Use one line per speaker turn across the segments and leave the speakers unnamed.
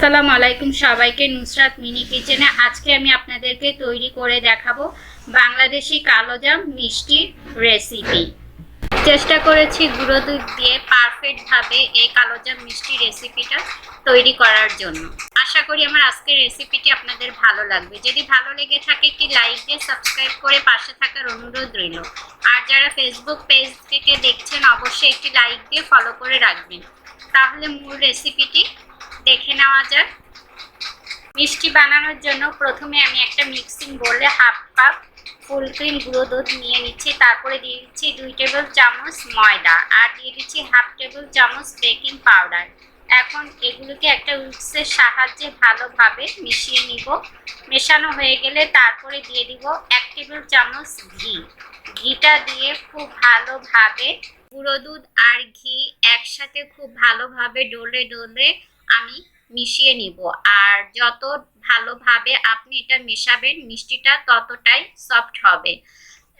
আসসালামু আলাইকুম সবাইকে নুসরাত মিনি কিচেনে। আজকে আমি আপনাদেরকে তৈরি করে দেখাবো বাংলাদেশি কালোজাম মিষ্টির রেসিপি চেষ্টা করেছি গুঁড়ো দুধ দিয়ে পারফেক্টভাবে এই কালোজাম মিষ্টি রেসিপিটা তৈরি করার জন্য। আশা করি আমার আজকের রেসিপিটি আপনাদের ভালো লাগবে। যদি ভালো লেগে থাকে, একটি লাইক দিয়ে সাবস্ক্রাইব করে পাশে থাকার অনুরোধ রইল। আর যারা ফেসবুক পেজ থেকে দেখছেন, অবশ্যই একটি লাইক দিয়ে ফলো করে রাখবেন। তাহলে মূল রেসিপিটি দেখে নেওয়া যাক। মিষ্টি বানানোর জন্য প্রথমে আমি একটা মিক্সিং বলে হাফ কাপ ফুল ক্রিম গুঁড়ো দুধ নিয়ে নিচ্ছি। তারপরে দিয়ে দিচ্ছি দুই টেবিল চামচ ময়দা আর দিয়ে দিচ্ছি হাফ টেবিল চামচ বেকিং পাউডার এখন এগুলোকে একটা উইক্সের সাহায্যে ভালোভাবে মিশিয়ে নিব। মেশানো হয়ে গেলে তারপরে দিয়ে দিব এক টেবিল চামচ ঘি। ঘিটা দিয়ে খুব ভালোভাবে গুঁড়ো দুধ আর ঘি একসাথে খুব ভালোভাবে ডলে ডলে আমি মিশিয়ে নিব। আর যত ভালোভাবে আপনি এটা মেশাবেন, মিষ্টিটা ততটাই সফট হবে।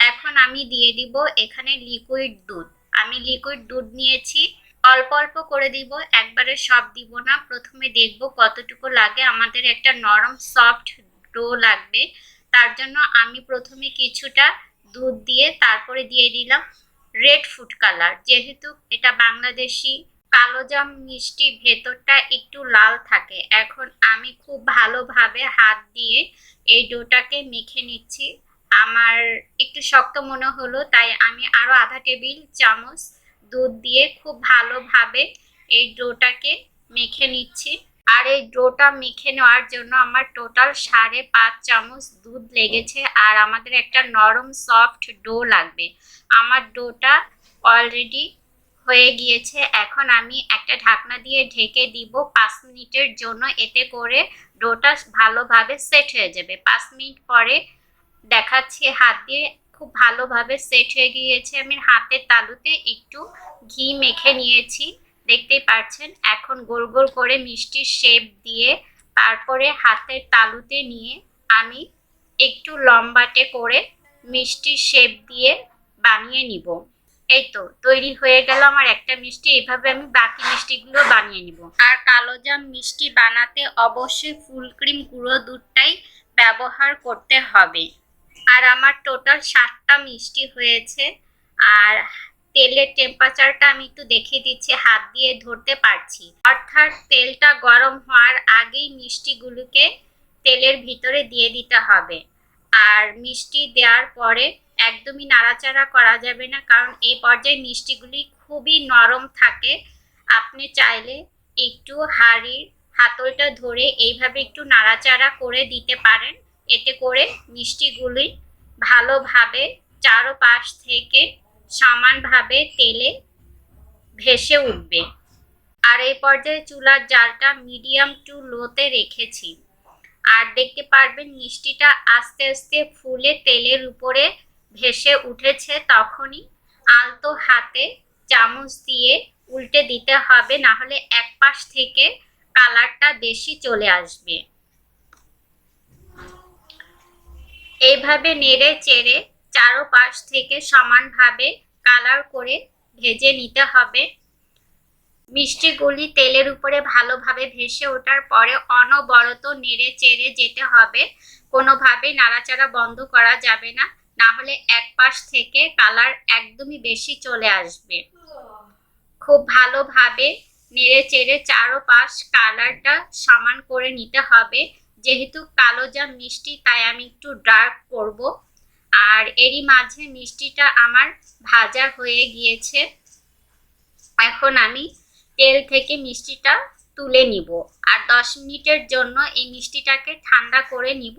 এখন আমি দিয়ে দিব এখানে লিকুইড দুধ। আমি লিকুইড দুধ নিয়েছি। অল্প অল্প করে দিব, একবারে সব দিব না। প্রথমে দেখব কতটুকু লাগে। আমাদের একটা নরম সফট ডো লাগবে। তার জন্য আমি প্রথমে কিছুটা দুধ দিয়ে তারপরে দিয়ে দিলাম রেড ফুড কালার যেহেতু এটা বাংলাদেশি কালোজাম মিষ্টি ভেতরটা একটু লাল থাকে। এখন আমি খুব ভালোভাবে হাত দিয়ে এই ডোটাকে মেখে নিচ্ছি। আমার একটু শক্ত মনে হলো, তাই আমি আরও আধা টেবিল চামচ দুধ দিয়ে খুব ভালোভাবে এই ডোটাকে মেখে নিচ্ছি। আর এই ডোটা মেখে নেওয়ার জন্য আমার টোটাল সাড়ে পাঁচ চামচ দুধ লেগেছে আর আমাদের একটা নরম সফট ডো লাগবে। আমার ডোটা অলরেডি হয়ে গিয়েছে। এখন আমি একটা ঢাকনা দিয়ে ঢেকে দিব পাঁচ মিনিটের জন্য। এতে করে ডোটা ভালোভাবে সেট হয়ে যাবে। পাঁচ মিনিট পরে দেখাচ্ছি হাত দিয়ে। খুব ভালোভাবে সেট হয়ে গিয়েছে। আমি হাতের তালুতে একটু ঘি মেখে নিয়েছি। দেখতেই পাচ্ছেন, এখন গোল গোল করে মিষ্টির শেপ দিয়ে তারপরে হাতের তালুতে নিয়ে আমি একটু লম্বাটে করে মিষ্টির শেপ দিয়ে বানিয়ে নিব। এই তো তৈরি হয়ে গেল আমার একটা মিষ্টি এইভাবে আমি বাকি মিষ্টিগুলো বানিয়ে নিব। আর কালোজাম মিষ্টি বানাতে অবশ্যই ফুল ক্রিম গুঁড়ো দুধটাই ব্যবহার করতে হবে। আর আমার টোটাল সাতটা মিষ্টি হয়েছে, আর তেলের টেম্পারেচারটা আমি একটু দেখে দিচ্ছি, হাত দিয়ে ধরতে পারছি। অর্থাৎ তেলটা গরম হওয়ার আগেই মিষ্টিগুলোকে তেলের ভিতরে দিয়ে দিতে হবে। আর মিষ্টি দেওয়ার পরে একদমই নাড়াচাড়া করা যাবে না, কারণ এই পর্যায়ে মিষ্টিগুলি খুবই নরম থাকে। আপনি চাইলে একটু হাড়ির হাতলটা ধরে এইভাবে একটু নাড়াচাড়া করে দিতে পারেন। এতে করে মিষ্টিগুলি ভালোভাবে চারোপাশ থেকে সমানভাবে তেলে ভেসে উঠবে। আর এই পর্যায়ে চুলার জালটা মিডিয়াম টু লোতে রেখেছি। আর দেখতে পারবেন মিষ্টিটা আস্তে আস্তে ফুলে তেলের উপরে ভেসে উঠেছে তখনই আলতো হাতে চামচ দিয়ে উল্টে দিতে হবে, না হলে এক পাশ থেকে কালারটা বেশি চলে আসবে। এইভাবে নেড়ে চেড়ে চারোপাশ থেকে সমানভাবে কালার করে ভেজে নিতে হবে। মিষ্টিগুলি তেলের উপরে ভালোভাবে ভেসে ওঠার পরে অনবরত নেড়ে চেড়ে যেতে হবে। কোনোভাবেই নাড়াচাড়া বন্ধ করা যাবে না। না হলে এক পাশ থেকে কালার একদমই বেশি চলে আসবে। খুব ভালোভাবে নেড়ে চেড়ে চারোপাশ কালারটা সমান করে নিতে হবে। যেহেতু কালো যা মিষ্টি, তাই আমি একটু ডার্ক করব। আর এরই মাঝে মিষ্টিটা আমার ভাজা হয়ে গিয়েছে। এখন আমি তেল থেকে মিষ্টিটা তুলে নিব। আর দশ মিনিটের জন্য এই মিষ্টিটাকে ঠান্ডা করে নিব।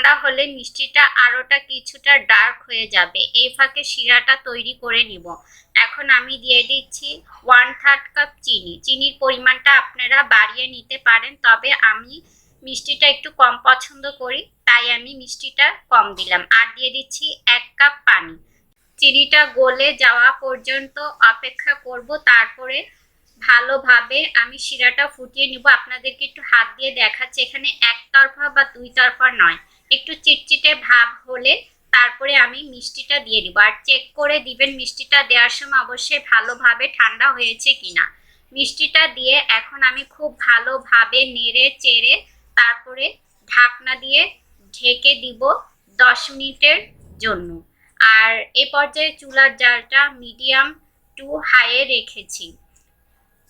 ঠান্ডা হলে মিষ্টিটা আরোটা কিছুটা ডার্ক হয়ে যাবে। এই ফাঁকে শিরাটা তৈরি করে নিব। এখন আমি দিয়ে দিচ্ছি ওয়ান থার্ড কাপ চিনি। চিনির পরিমাণটা আপনারা বাড়িয়ে নিতে পারেন, তবে আমি মিষ্টিটা একটু কম পছন্দ করি, তাই আমি মিষ্টিটা কম দিলাম। আর দিয়ে দিচ্ছি এক কাপ পানি। চিনিটা গলে যাওয়া পর্যন্ত অপেক্ষা করব, তারপরে ভালোভাবে আমি শিরাটা ফুটিয়ে নিব। আপনাদেরকে একটু হাত দিয়ে দেখাচ্ছি, এখানে একতরফা বা দুই তরফা নয়। একটু চিটচিটে ভাব হলে তারপরে আমি মিষ্টিটা দিয়ে দিব। আর চেক করে দিবেন মিষ্টিটা দেওয়ার সময় অবশ্যই ভালোভাবে ঠান্ডা হয়েছে কিনা। মিষ্টিটা দিয়ে এখন আমি খুব ভালোভাবে নেড়ে চেড়ে তারপরে ঢাকনা দিয়ে ঢেকে দিব দশ মিনিটের জন্য। আর এ পর্যায়ে চুলার জালটা মিডিয়াম টু হাইয়ে রেখেছি।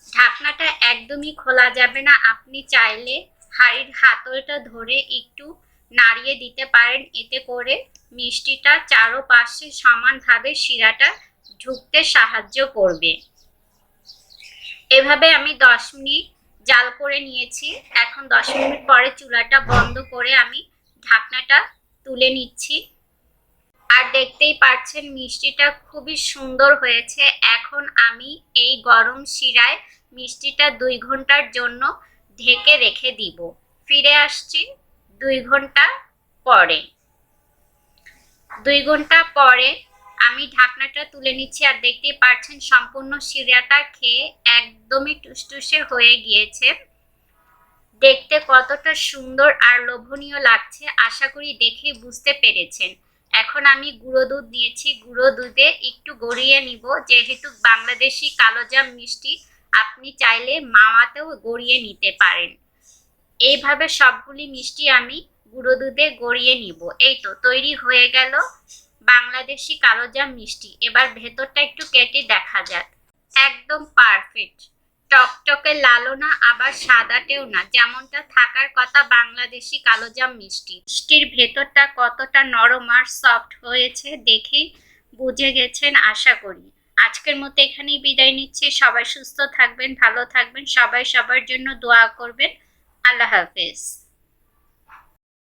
ঢাকনাটা একদমই খোলা যাবে না। আপনি চাইলে হাড়ির হাতলটা ধরে একটু নাড়িয়ে দিতে পারেন। এতে করে মিষ্টিটা চারোপাশে সমানভাবে শিরাটা ঢুকতে সাহায্য করবে। এভাবে আমি দশ মিনিট জাল করে নিয়েছি। এখন দশ মিনিট পরে চুলাটা বন্ধ করে আমি ঢাকনাটা তুলে নিচ্ছি। আর দেখতেই পাচ্ছেন, মিষ্টিটা খুবই সুন্দর হয়েছে। এখন আমি এই গরম শিরায় মিষ্টিটা দুই ঘণ্টার জন্য ঢেকে রেখে দিব। ফিরে আসছি। দুই ঘণ্টা পরে। দুই ঘণ্টা পরে আমি ঢাকনাটা তুলে নিচ্ছি আর দেখতেই পাচ্ছেন সম্পূর্ণ শিরাটা খেয়ে একদমই টুসটুসে হয়ে গিয়েছে। দেখতে কতটা সুন্দর আর লোভনীয় লাগছে, আশা করি দেখে বুঝতে পেরেছেন। এখন আমি গুঁড়ো দুধ নিয়েছি, গুঁড়ো দুধে একটু গড়িয়ে নিব। যেহেতু বাংলাদেশি কালোজাম মিষ্টি, আপনি চাইলে মাওয়াতেও গড়িয়ে নিতে পারেন। এইভাবে সবগুলি মিষ্টি আমি গুঁড়ো দুধে গড়িয়ে নিব। এই তো, তৈরি হয়ে গেল বাংলাদেশি কালোজাম মিষ্টি। এবার ভেতরটা একটু কেটে দেখা যাক। একদম পারফেক্ট টকটকে লালো না, আবার সাদাটেও না। যেমনটা থাকার কথা বাংলাদেশি কালোজাম মিষ্টি। মিষ্টির ভেতরটা কতটা নরম আর সফট হয়েছে দেখেই বুঝে গেছেন, আশা করি। আজকের মতো এখানেই বিদায় নিচ্ছি। সবাই সুস্থ থাকবেন, ভালো থাকবেন। সবাই সবার জন্য দোয়া করবেন। আল্লাহ হাফেজ।